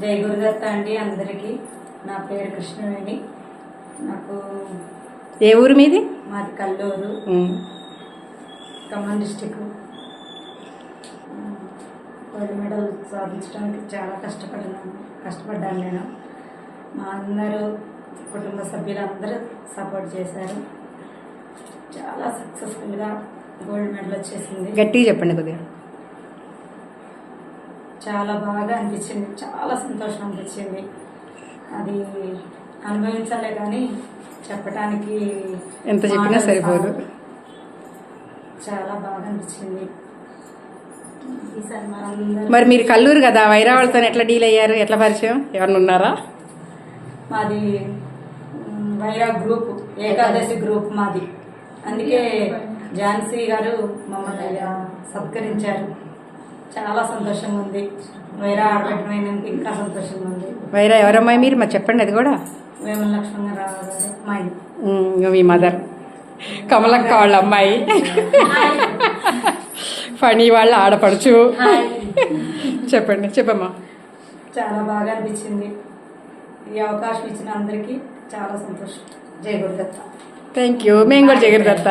జై గురుదత్త అండి అందరికీ. నా పేరు కృష్ణవేణి. నాకు ఏ ఊరు మీది? మాది Kallur. Khammam district. Gold medal సాధించడానికి చాలా కష్టపడినాను కష్టపడ్డాను నేను. మా అందరూ కుటుంబ సభ్యులందరూ సపోర్ట్ చేశారు. చాలా సక్సెస్ఫుల్గా గోల్డ్ మెడల్ వచ్చేసింది. గట్టిగా చెప్పండి కొద్దిగా. చాలా బాగా అనిపించింది. చాలా సంతోషం అనిపించింది. అది అనుభవించాలే కానీ చెప్పడానికి ఎంత చెప్పినా సరిపోదు. చాలా బాగా అనిపించింది. మరి మీరు కల్లూరు కదా వైరావాళ్ళతో ఎట్లా డీల్ అయ్యారు? ఎట్లా పరిచయం? ఎవరిని ఉన్నారా? మాది వైరా గ్రూప్ ఏకాదశి గ్రూప్ మాది. అందుకే ఝాన్సీ గారు మమ్మల్ని సత్కరించారు. చాలా సంతోషంగా ఉంది వైరా ఆడబెట్టమైనందుకు ఇంకా సంతోషంగా ఉంది వైరా ఎవరమ్మాయి మీరు? మరి చెప్పండి అది కూడా. వేమల లక్ష్మణరావు గారు మా మీ మదర్. కమలక్క వాళ్ళ అమ్మాయి. ఫణి వాళ్ళ ఆడపడుచు. చెప్పండి చెప్పమ్మా. చాలా బాగా అనిపించింది. ఈ అవకాశం ఇచ్చిన అందరికీ చాలా సంతోషం. జై గురుదత్త. థ్యాంక్ యూ మేము కూడా జగన్ దత్త